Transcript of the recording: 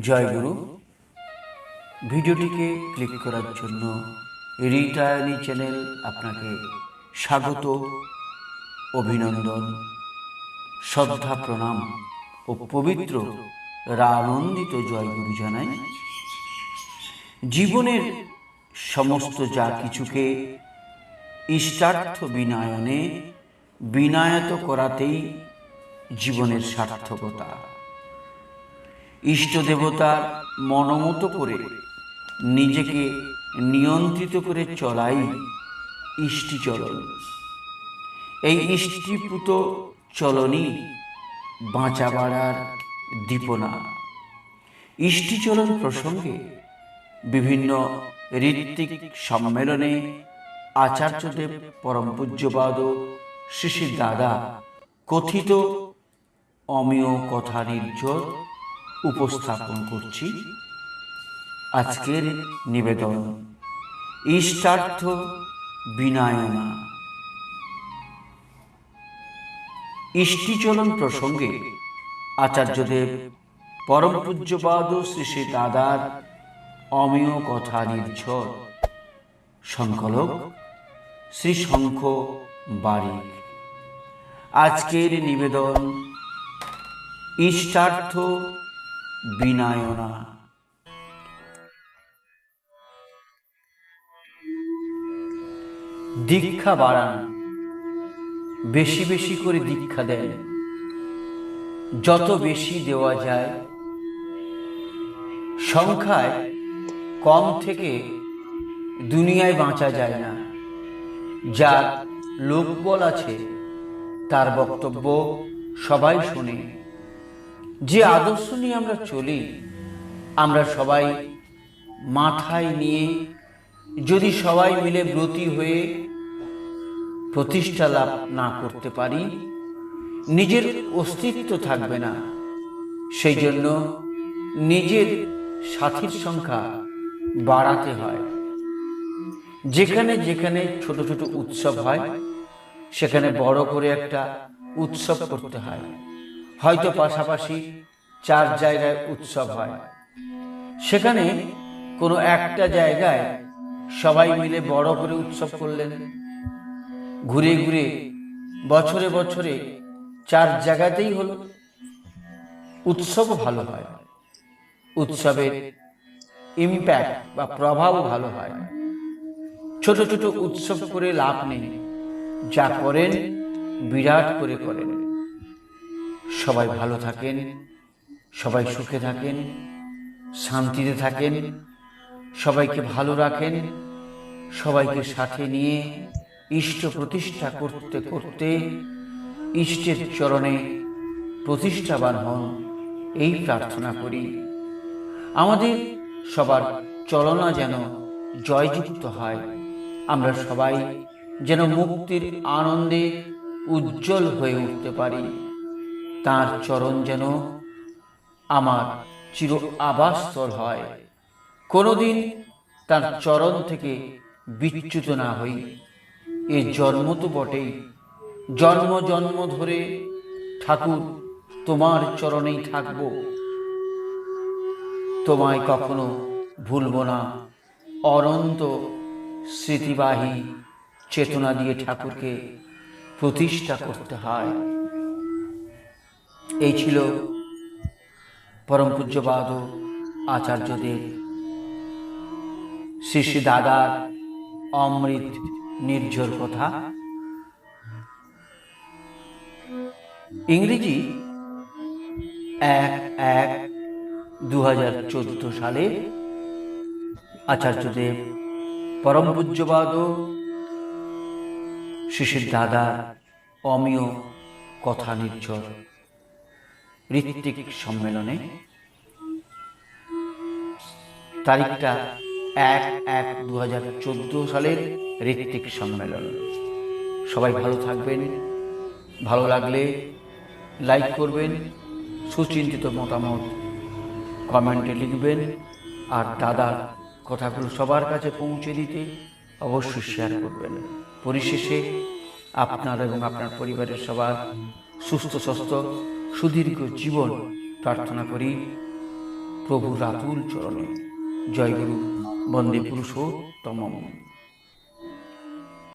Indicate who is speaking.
Speaker 1: জয় গুরু ভিডিওটিকে ক্লিক করার জন্য রিটায়ানি চ্যানেল আপনাকে স্বাগত, অভিনন্দন, শ্রদ্ধা, প্রণাম ও পবিত্র আনন্দিত জয়গুরু জানাই। জীবনের সমস্ত যা কিছুকে ইষ্টার্থ বিনায়নে বিনায়ত করাতেই জীবনের সার্থকতা। ইষ্ট দেবতার মনোমতো করে নিজেকে নিয়ন্ত্রিত করে চলাই ইষ্টিচলন। এই ইষ্টিপুত চলনই বাঁচা বাড়ার দীপনা। ইষ্টিচলন প্রসঙ্গে বিভিন্ন ঋত্বিক সম্মেলনে আচার্যদেব পরম পূজ্যবাদ শিশির দাদা কথিত অমীয় কথা নির্জর উপস্থাপন করছি। আজকের নিবেদন, ইষ্টার্থ বিনায়না। ইষ্টিচলন প্রসঙ্গে আচার্যদেব পরম পূজ্যপাদ শ্রী শ্রী দাদার অমীয় কথা নির্ঝর সংকলক শ্রী শঙ্খ বারিক। আজকের নিবেদন, ইষ্টার্থ বিনায়না। দীক্ষা বাড়ান, বেশি বেশি করে দীক্ষা দেন। যত বেশি দেওয়া যায়, সংখ্যায় কম থেকে দুনিয়ায় বাঁচা যায় না। যার লোকবল আছে, তার বক্তব্য সবাই শোনে। যে আদর্শ নিয়ে আমরা চলি, আমরা সবাই মাথায় নিয়ে যদি সবাই মিলে ব্রতী হয়ে প্রতিষ্ঠা লাভ না করতে পারি, নিজের অস্তিত্ব থাকবে না। সেই জন্য নিজের সাথীর সংখ্যা বাড়াতে হয়। যেখানে যেখানে ছোট ছোট উৎসব হয়, সেখানে বড় করে একটা উৎসব করতে হয়। হয়তো পাশাপাশি চার জায়গায় উৎসব হয়। সেখানে কোনো একটা জায়গায় সবাই মিলে বড় করে উৎসব করলেন। ঘুরে ঘুরে, বছরে বছরে চার জায়গাতেই হলো। উৎসবও ভালো হয়। উৎসবের ইম্প্যাক্ট বা প্রভাবও ভালো হয়। ছোট ছোট উৎসব করে লাভ নেই। যা করেন, বিরাট করে করেন। সবাই ভালো থাকেন, সবাই সুখে থাকেন, শান্তিতে থাকেন, সবাইকে ভালো রাখেন, সবাইকে সাথে নিয়ে ইষ্ট প্রতিষ্ঠা করতে করতে ইষ্টের চরণে প্রতিষ্ঠাবান হন, এই প্রার্থনা করি। আমাদের সবার চলনা যেন জয়যুক্ত হয়, আমরা সবাই যেন মুক্তির আনন্দে উজ্জ্বল হয়ে উঠতে পারি। তার চরণ যেন আমার চির আবাসস্থল হয়। কোনোদিন তার চরণ থেকে বিচ্যুত না হই। এ জন্ম তো বটেই। জন্ম জন্ম ধরে ঠাকুর তোমার চরণেই থাকব। তোমায় কখনো ভুলব না। অনন্ত স্মৃতিবাহী চেতনা দিয়ে ঠাকুরকে প্রতিষ্ঠা করতে হয়। এই ছিল পরম পূজ্যবাদ আচার্যদেব শ্রী শ্রী দাদার অমৃত নির্ঝর কথা। ইংরেজি এক এক দু হাজার চোদ্দ সালে আচার্যদেব পরম পূজ্যবাদ শিশির দাদার অমীয় কথা নির্ঝর। ঋত্বিক সম্মেলনে। তারিখটা এক এক দু হাজার চোদ্দ সালের ঋত্বিক সম্মেলন। সবাই ভালো থাকবেন, ভালো লাগলে লাইক করবেন, সুচিন্তিত মতামত কমেন্টে লিখবেন, আর দাদার কথাগুলো সবার কাছে পৌঁছে দিতে অবশ্যই শেয়ার করবেন। পরিশেষে আপনার এবং আপনার পরিবারের সবার সুস্থ স্বাস্থ্য সুদীর্ঘ জীবন প্রার্থনা করি। প্রভু রাতুল চরণে। জয় গুরু বন্দে পুরুষোত্তমম।